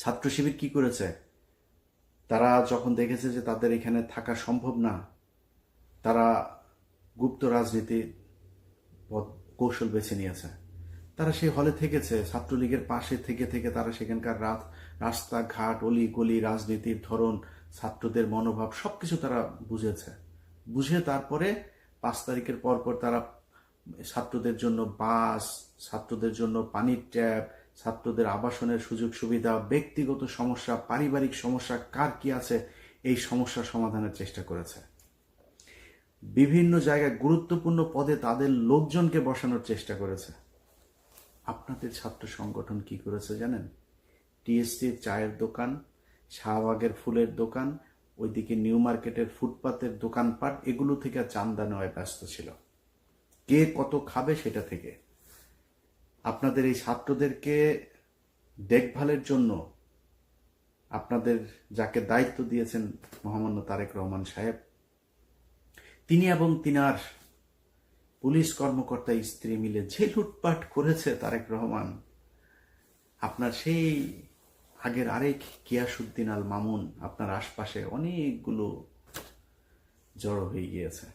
ছাত্র শিবির কি করেছে? তারা যখন দেখেছে যে তাদের এখানে থাকা সম্ভব না, তারা গুপ্ত রাজনীতি কৌশল বেছে নিয়েছে। তারা সেই হলে থেকেছে, ছাত্রলীগের পাশে থেকে থেকে তারা সেখানকার রাত, রাস্তাঘাট অলি গলি রাজনীতির ধরন, ছাত্রদের মনোভাব, সবকিছু তারা বুঝেছে। বুঝে তারপরে পাঁচ তারিখের পর পর তারা ছাত্রদের জন্য বাস, ছাত্রদের জন্য পানির ট্যাপ ছাত্রদের আবাসনের সুযোগ সুবিধা, ব্যক্তিগত সমস্যা, পারিবারিক সমস্যা, কার কি আছে, এই সমস্যা সমাধানের চেষ্টা করেছে। বিভিন্ন জায়গায় গুরুত্বপূর্ণ পদে তাদের লোকজনকে বসানোর চেষ্টা করেছে। আপনাদের ছাত্র সংগঠন কি করেছে জানেন? টিএসসির চায়ের দোকান, শাহবাগের ফুলের দোকান, ওইদিকে নিউ মার্কেটের ফুটপাতের দোকানপাট, এগুলো থেকে চান্দা নেওয়ায় ব্যস্ত ছিল। কে কত খাবে সেটা থেকে। আপনাদের এই ছাত্রদেরকে দেখভালের জন্য আপনাদের যাকে দায়িত্ব দিয়েছেন মহামান্য তারেক রহমান সাহেব, তিনি এবং তিনার পুলিশ কর্মকর্তা স্ত্রী মিলে যে লুটপাট করেছে তারেক রহমান, আপনার সেই আগের আরেক কিয়াসুদ্দিন আল মামুন আপনার আশপাশে অনেকগুলো জড়ো হয়ে গিয়েছে।